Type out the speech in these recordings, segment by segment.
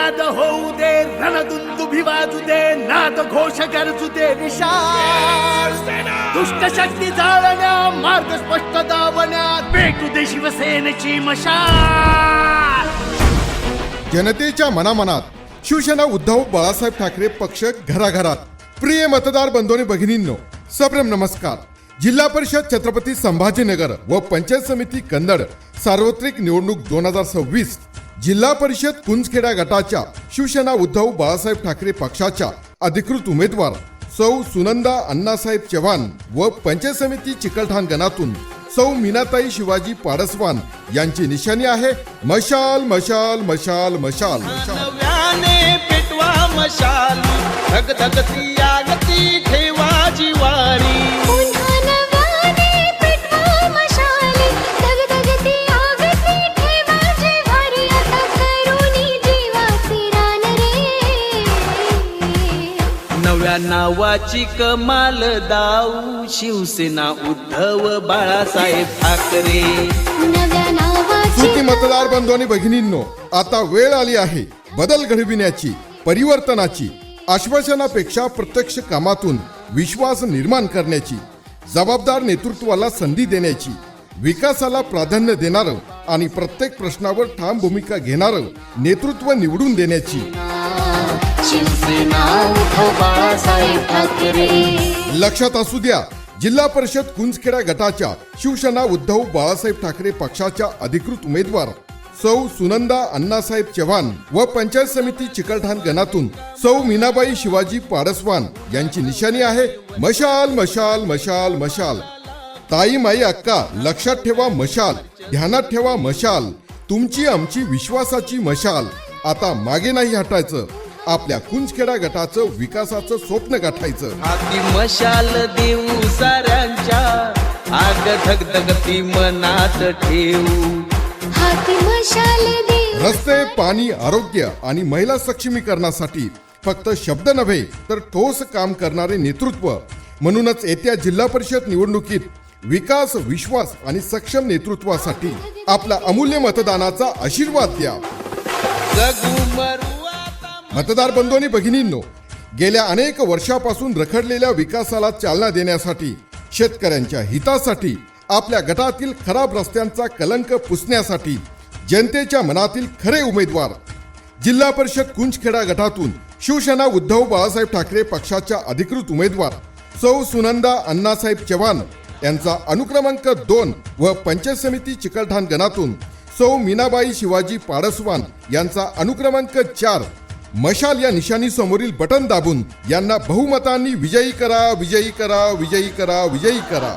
नाद होऊ दे रणदुंदुभी वाजू दे नाद घोष गरजू दे विशाल दुष्ट शक्ती जाळण्या मार्ग स्पष्ट दावण्या भेटू दे शिवसेनेची मशाल जनतेच्या मनामनात शिवसेना उद्धव बाळासाहेब ठाकरे पक्ष घराघरात प्रिय मतदार बंधूंनी भगिनींनो सप्रेम नमस्कार जिल्हा परिषद छत्रपती संभाजीनगर व पंचायत समिती कन्नड सार्वत्रिक निवडणूक दोन हजार सव्वीस जिल्हा परिषद कुंजखेडा गटाच्या शिवसेना उद्धव बाळासाहेब ठाकरे पक्षाच्या अधिकृत उमेदवार सौ सुनंदा अण्णासाहेब चव्हाण व पंचायत समिती चिकलठाण गणातून सौ मीनाताई शिवाजी पाडसवान यांची निशाणी आहे. मशाल मशाल मशाल मशाल. मशाल धग पेटवा मशाल. आगती ठेवा जिवारी. नव्या नावाची कमाल दाऊ. शिवसेना उद्धव बाळासाहेब ठाकरे. सुटी मतदार बंधू आणि भगिनींनो आता वेळ आली आहे बदल घडविण्याची परिवर्तनाची आश्वासनापेक्षा प्रत्यक्ष कामातून विश्वास निर्माण करण्याची जबाबदार नेतृत्वाला संधी देण्याची विकासाला प्राधान्य देणारं आणि प्रत्येक प्रश्नावर ठाम भूमिका घेणारं नेतृत्व निवडून देण्याची. शिवसेना बाळासाहेब ठाकरे लक्षात असू द्या जिल्हा परिषद कुंजखेडा गटाच्या शिवसेना उद्धव बाळासाहेब ठाकरे पक्षाच्या अधिकृत उमेदवार सौ सुनंदा अण्णासाहेब चव्हाण व पंचायत समिती चिकलठाण गणातून सौ मीनाबाई शिवाजी पाडसवान यांची निशाणी आहे. मशाल मशाल मशाल मशाल. ताई माई अक्का लक्षात ठेवा मशाल ध्यानात ठेवा मशाल. तुमची आमची विश्वासाची मशाल. आता मागे नाही हटायचं. आपल्या कुंजखेडा गटाचं विकासाचं स्वप्न गाठायचं. हाती मशाल देऊ साऱ्यांच्या आग धगधगती मनात ठेवू हाती मशाल रस्ते पाणी आरोग्य आणि महिला सक्षमीकरणासाठी फक्त शब्द नव्हे तर ठोस काम करणारे नेतृत्व. म्हणूनच येत्या जिल्हा परिषद निवडणुकीत विकास विश्वास आणि सक्षम नेतृत्वासाठी आपला अमूल्य मतदानाचा आशीर्वाद द्या. मतदार बंधू आणि भगिनींनो गेल्या अनेक वर्षापासून रखडलेल्या विकासाला चालना देण्यासाठी शेतकऱ्यांच्या हितासाठी आपल्या गटातील खराब रस्त्यांचा कलंक पुसण्यासाठी जनतेच्या मनातील खरे उमेदवार. जिल्हा परिषद कुंजखेडा गटातून शिवसेना उद्धव बाळासाहेब ठाकरे पक्षाच्या अधिकृत उमेदवार सौ सुनंदा अण्णासाहेब चव्हाण यांचा अनुक्रमांक दोन व पंचायत समिती चिकलठाण गणातून सौ मीनाबाई शिवाजी पाडसवान यांचा अनुक्रमांक चार मशाल या निशाणी समोरील बटन दाबून यांना बहुमतांनी विजयी करा विजयी करा विजयी करा विजयी करा.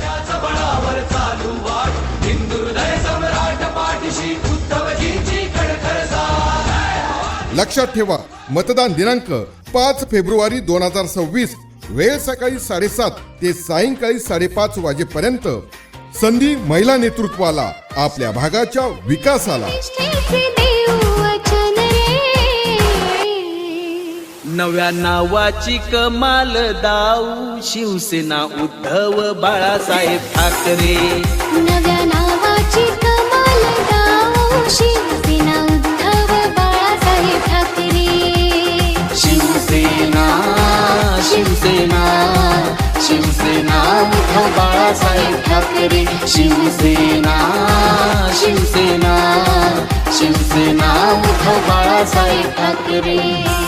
लक्षात ठेवा मतदान दिनांक पाच फेब्रुवारी दोन हजार सव्वीस वेळ सकाळी साडेसात ते सायंकाळी साडेपाच वाजेपर्यंत. संधी महिला नेतृत्वाला आपल्या भागाच्या विकासाला. नव्या नावाची कमाल दाऊ. शिवसेना उद्धव बाळासाहेब ठाकरे. नव्या नावाची कमाल गाऊ शिवसेना उद्धव बाळासाहेब ठाकरे. शिवसेना शिवसेना शिवसेना उद्धव बाळासाहेब ठाकरे. शिवसेना शिवसेना शिवसेना उद्धव बाळासाहेब ठाकरे.